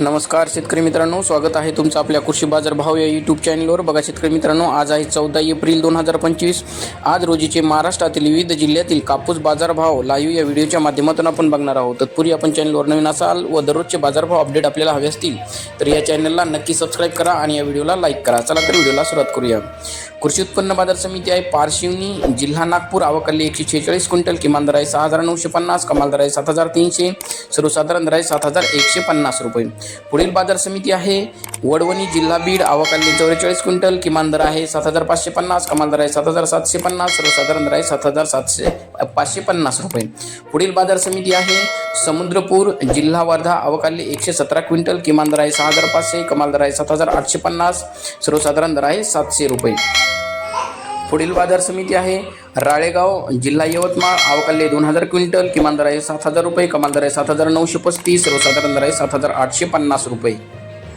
नमस्कार शेतकरी मित्रांनो. स्वागत आहे तुमचं आपल्या कृषी बाजार भाव या यूट्यूब चॅनलवर बघा शेतकरी मित्रांनो आज आहे चौदा एप्रिल दोन हजार पंचवीस. आज रोजीचे महाराष्ट्रातील विविध जिल्ह्यातील कापूस बाजारभाव लाईव्ह या व्हिडिओच्या माध्यमातून आपण बघणार आहोत. तत्पूर्वी आपण चॅनलवर नवीन असाल व दररोजचे बाजारभाव अपडेट आपल्याला हवे असतील तर या चॅनलला नक्की सबस्क्राईब करा आणि या व्हिडिओला लाईक करा. चला तर व्हिडिओला सुरुवात करूया. कृषी उत्पन्न बाजार समिती आहे पारशिवनी. जिल्हा नागपूर आवकाली एकशे छेचाळीस क्विंटल किमान दर आहे सहा हजार नऊशे पन्नास कमाल दर आहे सात हजार तीनशे सर्वसाधारण दर आहे सात हजार एकशे पन्नास रुपये. पुढील बाजार समिती आहे. वडवणी जिल्हा बीड आवकाली चौवेचाळीस क्विंटल किमान दर आहे सात हजार पाचशे पन्नास कमाल दर आहे सात हजार सातशे पन्नास सर्वसाधारण दर आहे सात हजार सातशे पाचशे पन्नास रुपये. पुढील बाजार समिती आहे. समुद्रपूर जिल्हा वर्धा अवकाली एकशे सतरा क्विंटल किमान दर आहे सहा हजार पाचशे कमाल दर आहे सात हजार आठशे पन्नास सर्वसाधारण दर आहे सातशे रुपये. पुढील बाजार समिती आहे. राळेगाव जिल्हा यवतमाळ अवकाल्य दोन हजार क्विंटल किमान दर आहे सात हजार रुपये कमाल दर आहे सात हजार नऊशे पस्तीस सर्वसाधारण दर आहे सात हजार आठशे पन्नास रुपये.